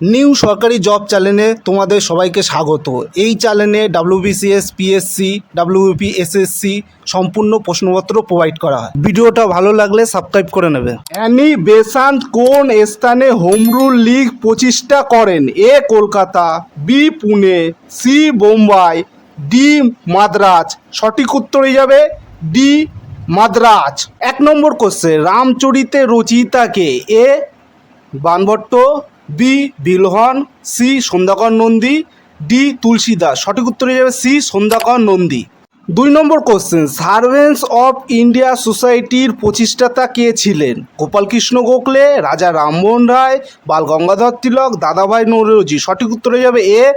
New সরকারি job চ্যানেলে তোমাদের সবাইকে স্বাগত। এই চ্যানেলে ডাব্লিউবিসিএস পিএসসি ডাব্লিউপি এসএসসি সম্পূর্ণ প্রশ্নপত্র প্রোভাইড করা হয়। ভিডিওটা ভালো লাগলে সাবস্ক্রাইব করে নেবে। অ্যানি বেসান্ত কোন স্থানে হোম রুল লিগ প্রতিষ্ঠা করেন? A Kolkata, B Pune, C Bombay, D Madras. সঠিক উত্তর যাবে ডি মাদ্রাজ। এক নম্বর কোশ্চেন রামচরিতে রচিতাকে A Banabhatta B, Bilhana, C, Sandhyakar Nandi, D Tulsi Das সঠিক উত্তর হয়ে যাবে সি, সন্ধ্যাকর নন্দী। দুই নম্বর কোশ্চেন সার্ভেন্টস অফ ইন্ডিয়া সোসাইটির প্রতিষ্ঠাতা কে ছিলেন? গোপালকৃষ্ণ গোখলে, রাজা রামমোহন রায়, বাল গঙ্গাধর তিলক, দাদাভাই নৌরজি। সঠিক উত্তর হয়ে যাবে এ,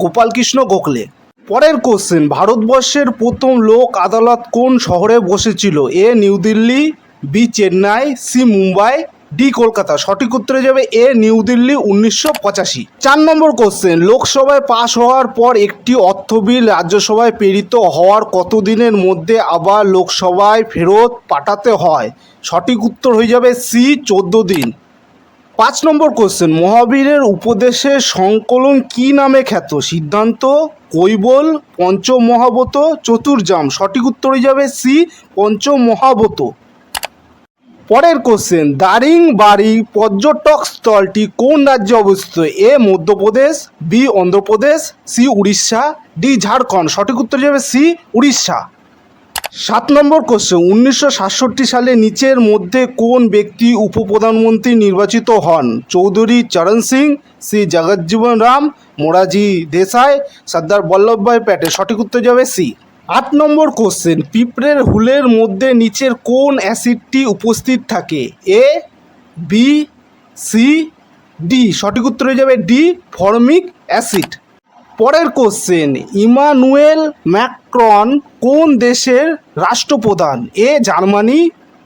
গোপালকৃষ্ণ গোখলে। পরের কোশ্চেন ভারতবর্ষের প্রথম লোক আদালত কোন শহরে বসেছিল? A, New Delhi, B, Chennai, C, Mumbai D Kolkata. সঠিক উত্তরে যাবে এ, নিউ দিল্লি, উনিশশো পঁচাশি। চার নম্বর কোশ্চেন লোকসভায় পাশ হওয়ার পর একটি অর্থ বিল রাজ্যসভায় প্রেরিত হওয়ার কতদিনের মধ্যে আবার লোকসভায় ফেরত পাঠাতে হয়? সঠিক উত্তর হয়ে যাবে সি, চোদ্দ দিন। পাঁচ নম্বর কোশ্চেন মহাবীরের উপদেশের সংকলন কি নামে খ্যাত? সিদ্ধান্ত, কৈবল পঞ্চমহাবত চতুর্জাম সঠিক উত্তর হয়ে যাবে সি পঞ্চমহাবত পরের কোশ্চেন দারিং দারিংবাড়ি পর্যটক স্থলটি কোন রাজ্যে অবস্থিত? A, Madhya Pradesh, B, Andhra Pradesh, C, Orissa, D, Jharkhand. সঠিক উত্তর যাবে সি, উড়িষ্যা। সাত নম্বর কোশ্চেন উনিশশো সাতষট্টি সালে নিচের মধ্যে কোন ব্যক্তি উপপ্রধানমন্ত্রী নির্বাচিত হন? চৌধুরী, চরণ সিং, সি, জগজ্জীবন রাম মোরাজি দেশাই, সর্দার বল্লভভাই প্যাটেল। সঠিক উত্তর যাবে সি। আট নম্বর কোশ্চেন পিঁপড়ের হুলের মধ্যে নিচের কোন অ্যাসিডটি উপস্থিত থাকে? এ বি সি ডি সঠিক উত্তর হয়ে যাবে ডি ফর্মিক অ্যাসিড। পরের কোশ্চেন ইমানুয়েল ম্যাক্রন কোন দেশের রাষ্ট্রপ্রধান? A Germany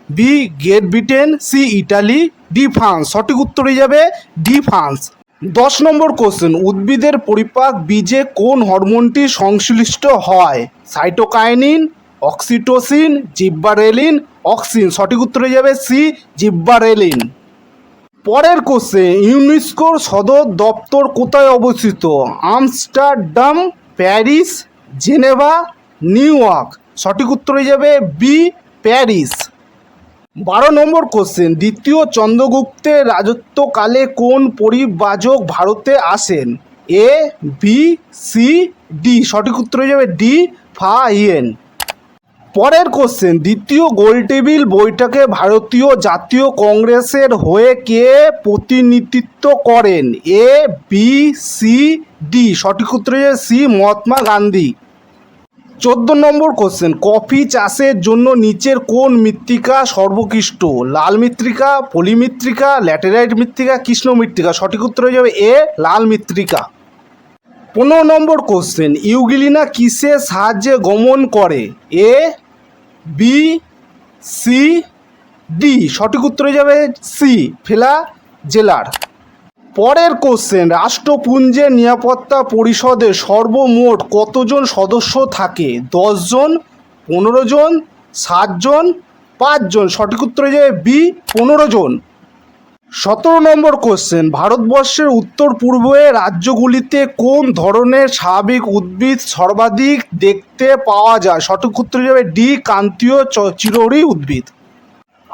B Great Britain C Italy D France. সঠিক উত্তর হয়ে যাবে ডি ফ্রান্স। দশ নম্বর কোশ্চেন উদ্ভিদের পরিপাক বীজে কোন হরমোনটি সংশ্লিষ্ট হয়? সাইটোকাইনিন অক্সিটোসিন জিব্বারেলিন অক্সিন সঠিক উত্তর হয়ে যাবে সি জিব্বারেলিন পরের কোশ্চেন ইউনেস্কোর সদর দপ্তর কোথায় অবস্থিত? Amsterdam, Paris, Geneva, New York. সঠিক উত্তর হয়ে যাবে বি প্যারিস। বারো নম্বর কোশ্চেন দ্বিতীয় চন্দ্রগুপ্তের রাজত্বকালে কোন পরিব্রাজক ভারতে আসেন? এ বি সি ডি সঠিক উত্তর হয়ে যাবে ডি ফাইয়েন পরের কোশ্চেন দ্বিতীয় গোলটেবিল বৈঠকে ভারতীয় জাতীয় কংগ্রেসের হয়ে কে প্রতিনিধিত্ব করেন? এ বি সি ডি সঠিক উত্তর হয়ে যাবে সি মহাত্মা গান্ধী। চোদ্দ নম্বর কোশ্চেন কফি চাষের জন্য নিচের কোন মৃত্তিকা সর্বোকৃষ্ট লাল মৃত্তিকা, পলি মৃত্তিকা, ল্যাটেরাইট মৃত্তিকা, কৃষ্ণ মৃত্তিকা? সঠিক উত্তর হয়ে যাবে এ, লাল মৃত্তিকা। পনেরো নম্বর কোশ্চেন ইউগিলিনা কিসের সাহায্যে গমন করে? A, B, C, D. সঠিক উত্তর হয়ে যাবে সি, ফেলা জেলার। পরের কোশ্চেন রাষ্ট্রপুঞ্জের নিরাপত্তা পরিষদে সর্বমোট কতজন সদস্য থাকে? দশজন পনেরো জন সাতজন, পাঁচজন? সঠিক উত্তর হয়ে যাবে বি পনেরো জন সতেরো নম্বর কোশ্চেন ভারতবর্ষের উত্তর পূর্বে রাজ্যগুলিতে কোন ধরনের স্বাভাবিক উদ্ভিদ সর্বাধিক দেখতে পাওয়া যায়? সঠিক উত্তর যাবে ডি কান্তীয় চ- চিরহরি উদ্ভিদ।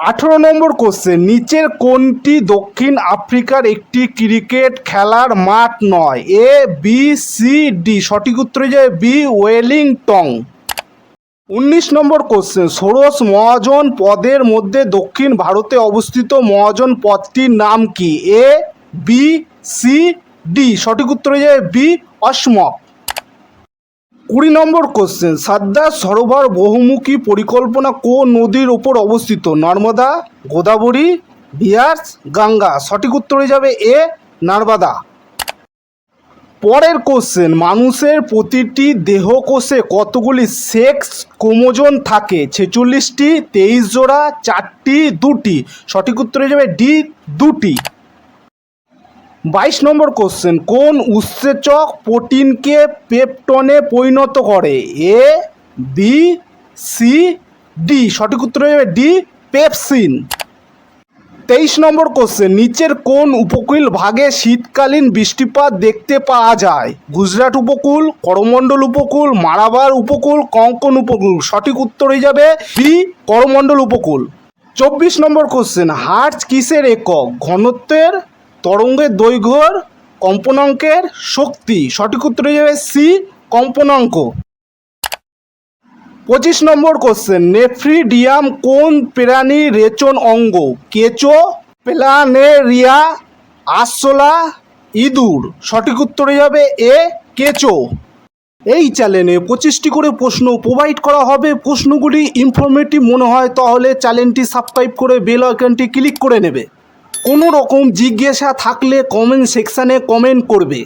আঠেরো নম্বর কোশ্চেন নিচের কোনটি দক্ষিণ আফ্রিকার একটি ক্রিকেট খেলার মাঠ নয়? এ বি সি ডি সঠিক উত্তর যাবে বি ওয়েলিংটন। উনিশ নম্বর কোশ্চেন ষোড়শ মহাজন পদের মধ্যে দক্ষিণ ভারতে অবস্থিত মহাজন পদটির নাম কি? এ বি সি ডি সঠিক উত্তর যাবে বি অসমক। কুড়ি নম্বর কোশ্চেন সর্দার সরোবর বহুমুখী পরিকল্পনা কোন নদীর ওপর অবস্থিত? নর্মদা, গোদাবরী বিয়ার্স গঙ্গা। সঠিক উত্তর যাবে এ, নর্মদা। পরের কোশ্চেন মানুষের প্রতিটি দেহকোষে কতগুলি সেক্স ক্রোমোজোন থাকে? ছেচল্লিশটি, তেইশ জোড়া, চারটি, দুটি। সঠিক উত্তর যাবে ডি, দুটি। বাইশ নম্বর কোশ্চেন কোন উৎসেচক প্রোটিনকে পেপটনে পরিণত করে? এ বি সি ডি সঠিক উত্তর যাবে ডি পেপসিন। তেইশ নম্বর কোশ্চেন নিচের কোন উপকূল ভাগে শীতকালীন বৃষ্টিপাত দেখতে পাওয়া যায়? গুজরাট উপকূল, করমণ্ডল উপকূল মারাবার উপকূল, কঙ্কন উপকূল, সঠিক উত্তর হয়ে যাবে বি করমণ্ডল উপকূল। চব্বিশ নম্বর কোশ্চেন হার্জ কিসের একক? ঘনত্বের তরঙ্গের দৈর্ঘ্যর কম্পনাঙ্কের শক্তি। সঠিক উত্তর যাবে সি, কম্পনাঙ্ক। পঁচিশ নম্বর কোশ্চেন নেফ্রিডিয়াম কোন প্রাণীর রেচন অঙ্গ? কেঁচো, প্লানেরিয়া আরশোলা ইঁদুর। সঠিক উত্তর যাবে এ, কেঁচো। এই চ্যানেলে পঁচিশটি করে প্রশ্ন প্রোভাইড করা হবে। প্রশ্নগুলি ইনফরমেটিভ মনে হয়, তাহলে চ্যানেলটি সাবস্ক্রাইব করে বেল আইকনটি ক্লিক করে নেবে। কোনো রকম জিজ্ঞাসা থাকলে কমেন্ট সেকশানে কমেন্ট করবে।